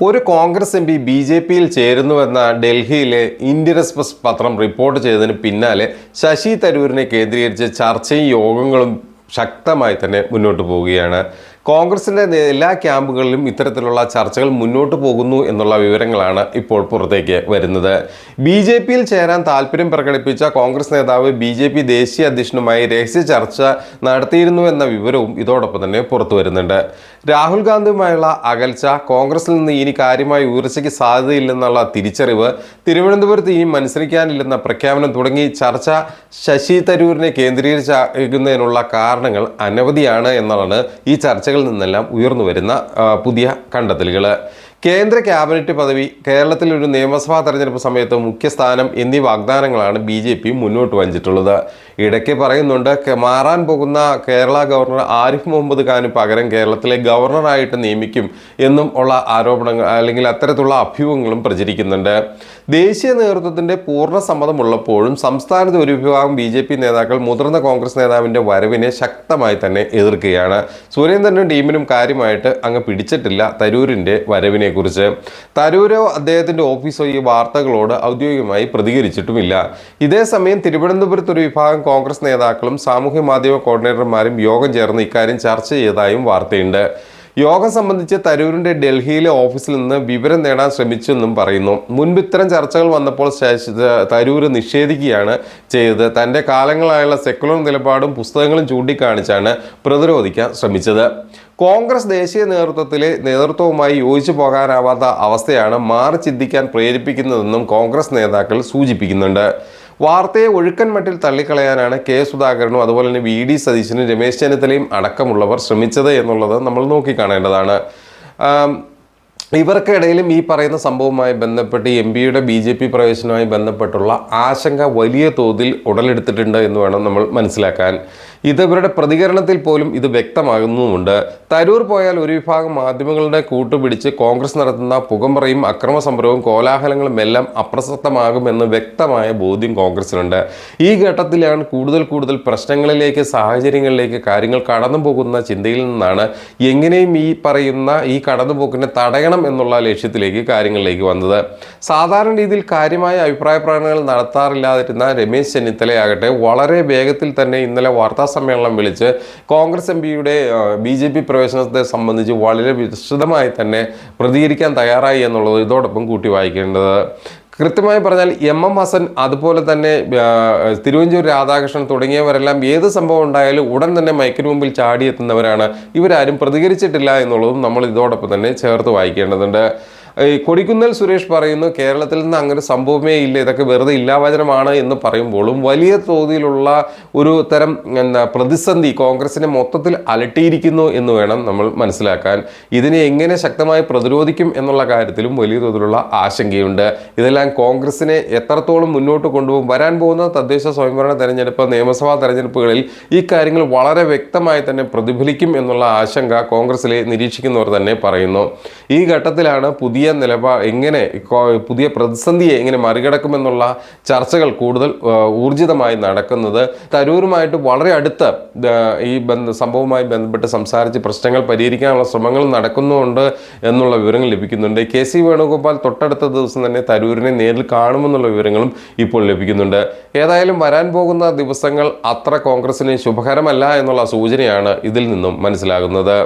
ഒരു Congress M P B J പിയിൽ ചേരുന്നുവെന്ന ഡൽഹിയിലെ ഇന്ത്യൻ എക്സ്പ്രസ് പത്രം റിപ്പോർട്ട് ചെയ്തതിന് പിന്നാലെ ശശി തരൂരിനെ കേന്ദ്രീകരിച്ച് ചർച്ചയും യോഗങ്ങളും ശക്തമായി തന്നെ മുന്നോട്ട് പോവുകയാണ്. കോൺഗ്രസിന്റെ എല്ലാ ക്യാമ്പുകളിലും ഇത്തരത്തിലുള്ള ചർച്ചകൾ മുന്നോട്ട് പോകുന്നു എന്നുള്ള വിവരങ്ങളാണ് ഇപ്പോൾ പുറത്തേക്ക് വരുന്നത്. ബി ജെ പിയിൽ ചേരാൻ താല്പര്യം പ്രകടിപ്പിച്ച കോൺഗ്രസ് നേതാവ് ബി ജെ പി ദേശീയ അധ്യക്ഷനുമായി രഹസ്യ ചർച്ച നടത്തിയിരുന്നു എന്ന വിവരവും ഇതോടൊപ്പം തന്നെ പുറത്തു വരുന്നുണ്ട്. രാഹുൽ ഗാന്ധിയുമായുള്ള അകൽച്ച കോൺഗ്രസിൽ നിന്ന് ഇനി കാര്യമായി ഉയർച്ചയ്ക്ക് സാധ്യതയില്ലെന്നുള്ള തിരിച്ചറിവ് തിരുവനന്തപുരത്ത് ഇനി മത്സരിക്കാനില്ലെന്ന പ്രഖ്യാപനം തുടങ്ങി ചർച്ച ശശി തരൂരിനെ കേന്ദ്രീകരിച്ചതിനുള്ള കാരണങ്ങൾ അനവധിയാണ് എന്നാണ് ഈ ചർച്ചകളിൽ നിന്നെല്ലാം ഉയർന്നു വരുന്ന പുതിയ കണ്ടെത്തലുകൾ കേന്ദ്ര ക്യാബിനറ്റ് പദവി കേരളത്തിൽ ഒരു നിയമസഭാ തെരഞ്ഞെടുപ്പ് സമയത്ത് മുഖ്യസ്ഥാനം എന്നീ വാഗ്ദാനങ്ങളാണ് ബി ജെ പി മുന്നോട്ട് വഞ്ചിട്ടുള്ളത്. ഇടയ്ക്ക് പറയുന്നുണ്ട് മാറാൻ പോകുന്ന കേരള ഗവർണർ ആരിഫ് മുഹമ്മദ് ഖാന് പകരം കേരളത്തിലെ ഗവർണറായിട്ട് നിയമിക്കും എന്നും ഉള്ള ആരോപണങ്ങൾ അല്ലെങ്കിൽ അത്തരത്തിലുള്ള അഭ്യൂഹങ്ങളും പ്രചരിക്കുന്നുണ്ട്. ദേശീയ നേതൃത്വത്തിന്റെ പൂർണ സമ്മതമുള്ളപ്പോഴും സംസ്ഥാനത്ത് ഒരു വിഭാഗം ബി ജെ പി നേതാക്കൾ മുതിർന്ന കോൺഗ്രസ് നേതാവിന്റെ വരവിനെ ശക്തമായി തന്നെ എതിർക്കുകയാണ്. സുരേന്ദ്രനും ടീമിനും കാര്യമായിട്ട് അങ്ങ് പിടിച്ചിട്ടില്ല തരൂരിന്റെ വരവിനെ കുറിച്ച് തരൂരോ അദ്ദേഹത്തിന്റെ ഓഫീസോ ഈ വാർത്തകളോട് ഔദ്യോഗികമായി പ്രതികരിച്ചിട്ടുമില്ല. ഇതേസമയം തിരുവനന്തപുരത്ത് ഒരു വിഭാഗം കോൺഗ്രസ് നേതാക്കളും സാമൂഹ്യ മാധ്യമ കോർഡിനേറ്റർമാരും യോഗം ചേർന്ന് ഇക്കാര്യം ചർച്ച ചെയ്തതായും വാർത്തയുണ്ട്. യോഗം സംബന്ധിച്ച് തരൂരിന്റെ ഡൽഹിയിലെ ഓഫീസിൽ നിന്ന് വിവരം നേടാൻ ശ്രമിച്ചെന്നും പറയുന്നു. മുൻപ് ഇത്തരം ചർച്ചകൾ വന്നപ്പോൾ തരൂർ നിഷേധിക്കുകയാണ് ചെയ്തത്. തന്റെ കാലങ്ങളായുള്ള സെക്കുലർ നിലപാടും പുസ്തകങ്ങളും ചൂണ്ടിക്കാണിച്ചാണ് പ്രതിരോധിക്കാൻ ശ്രമിച്ചത്. കോൺഗ്രസ് ദേശീയ നേതൃത്വത്തിലെ നേതൃത്വവുമായി യോജിച്ചു പോകാനാവാത്ത അവസ്ഥയാണ് മാറി ചിന്തിക്കാൻ പ്രേരിപ്പിക്കുന്നതെന്നും കോൺഗ്രസ് നേതാക്കൾ സൂചിപ്പിക്കുന്നുണ്ട്. വാർത്തയെ ഒഴുക്കൻ മട്ടിൽ തള്ളിക്കളയാനാണ് കെ സുധാകരനും അതുപോലെ തന്നെ വി ഡി സതീശനും രമേശ് ചെന്നിത്തലയും അടക്കമുള്ളവർ ശ്രമിച്ചത് എന്നുള്ളത് നമ്മൾ നോക്കിക്കാണേണ്ടതാണ്. ഇവർക്കിടയിലും ഈ പറയുന്ന സംഭവവുമായി ബന്ധപ്പെട്ട് എം പിയുടെ ബി ജെ പി പ്രവേശനവുമായി ബന്ധപ്പെട്ടുള്ള ആശങ്ക വലിയ തോതിൽ ഉടലെടുത്തിട്ടുണ്ട് എന്ന് വേണം നമ്മൾ മനസ്സിലാക്കാൻ. ഇത് ഇവരുടെ പ്രതികരണത്തിൽ പോലും ഇത് വ്യക്തമാകുന്നുമുണ്ട്. തരൂർ പോയാൽ ഒരു വിഭാഗം മാധ്യമങ്ങളുടെ കൂട്ടുപിടിച്ച് കോൺഗ്രസ് നടത്തുന്ന പുകമ്പറയും അക്രമ സംഭവവും കോലാഹലങ്ങളും എല്ലാം അപ്രസക്തമാകുമെന്ന് വ്യക്തമായ ബോധ്യം കോൺഗ്രസിനുണ്ട്. ഈ ഘട്ടത്തിലാണ് കൂടുതൽ കൂടുതൽ പ്രശ്നങ്ങളിലേക്ക് സാഹചര്യങ്ങളിലേക്ക് കാര്യങ്ങൾ കടന്നു പോകുന്ന ചിന്തയിൽ നിന്നാണ് എങ്ങനെയും ഈ പറയുന്ന ഈ കടന്നുപോക്കിനെ തടയണം എന്നുള്ള ലക്ഷ്യത്തിലേക്ക് കാര്യങ്ങളിലേക്ക് വന്നത്. സാധാരണ രീതിയിൽ കാര്യമായ അഭിപ്രായ പ്രകടനങ്ങൾ നടത്താറില്ലാതിരുന്ന രമേശ് ചെന്നിത്തലയാകട്ടെ വളരെ വേഗത്തിൽ തന്നെ ഇന്നലെ വാർത്താ സമ്മേളനം വിളിച്ച് കോൺഗ്രസ് എം പിയുടെ ബി ജെ പി പ്രവേശനത്തെ സംബന്ധിച്ച് വളരെ വിശദമായി തന്നെ പ്രതികരിക്കാൻ തയ്യാറായി എന്നുള്ളത് ഇതോടൊപ്പം കൂട്ടി വായിക്കേണ്ടത്. കൃത്യമായി പറഞ്ഞാൽ എം എം ഹസൻ അതുപോലെ തന്നെ തിരുവഞ്ചൂർ രാധാകൃഷ്ണൻ തുടങ്ങിയവരെല്ലാം ഏത് സംഭവം ഉണ്ടായാലും ഉടൻ തന്നെ മൈക്കിന് മുമ്പിൽ ചാടിയെത്തുന്നവരാണ്. ഇവരാരും പ്രതികരിച്ചിട്ടില്ല എന്നുള്ളതും നമ്മൾ ഇതോടൊപ്പം തന്നെ ചേർത്ത് വായിക്കേണ്ടതുണ്ട്. ഈ കൊടിക്കുന്നൽ സുരേഷ് പറയുന്നു കേരളത്തിൽ നിന്ന് അങ്ങനെ സംഭവമേ ഇല്ല ഇതൊക്കെ വെറുതെ ഇല്ലാവചനമാണ് എന്ന് പറയുമ്പോഴും വലിയ തോതിലുള്ള ഒരു തരം എന്താ പ്രതിസന്ധി കോൺഗ്രസിനെ മൊത്തത്തിൽ അലട്ടിയിരിക്കുന്നു എന്ന് വേണം നമ്മൾ മനസ്സിലാക്കാൻ. ഇതിനെ എങ്ങനെ ശക്തമായി പ്രതിരോധിക്കും എന്നുള്ള കാര്യത്തിലും വലിയ തോതിലുള്ള ആശങ്കയുണ്ട്. ഇതെല്ലാം കോൺഗ്രസിനെ എത്രത്തോളം മുന്നോട്ട് കൊണ്ടുപോകും വരാൻ പോകുന്ന തദ്ദേശ സ്വയംഭരണ തെരഞ്ഞെടുപ്പ് നിയമസഭാ തെരഞ്ഞെടുപ്പുകളിൽ ഈ കാര്യങ്ങൾ വളരെ വ്യക്തമായി തന്നെ പ്രതിഫലിക്കും എന്നുള്ള ആശങ്ക കോൺഗ്രസിലെ നിരീക്ഷിക്കുന്നവർ തന്നെ പറയുന്നു. ഈ ഘട്ടത്തിലാണ് പുതിയ നിലപാ എങ്ങനെ പുതിയ പ്രതിസന്ധിയെ എങ്ങനെ മറികടക്കുമെന്നുള്ള ചർച്ചകൾ കൂടുതൽ ഊർജിതമായി നടക്കുന്നത്. തരൂരുമായിട്ട് വളരെ അടുത്ത് ഈ ബന്ധ സംഭവവുമായി ബന്ധപ്പെട്ട് സംസാരിച്ച് പ്രശ്നങ്ങൾ പരിഹരിക്കാനുള്ള ശ്രമങ്ങൾ നടക്കുന്നുണ്ട് എന്നുള്ള വിവരങ്ങൾ ലഭിക്കുന്നുണ്ട്. കെ സി വേണുഗോപാൽ തൊട്ടടുത്ത ദിവസം തന്നെ തരൂരിനെ നേരിൽ കാണുമെന്നുള്ള വിവരങ്ങളും ഇപ്പോൾ ലഭിക്കുന്നുണ്ട്. ഏതായാലും വരാൻ പോകുന്ന ദിവസങ്ങൾ അത്ര കോൺഗ്രസിന് ശുഭകരമല്ല എന്നുള്ള സൂചനയാണ് ഇതിൽ നിന്നും മനസ്സിലാകുന്നത്.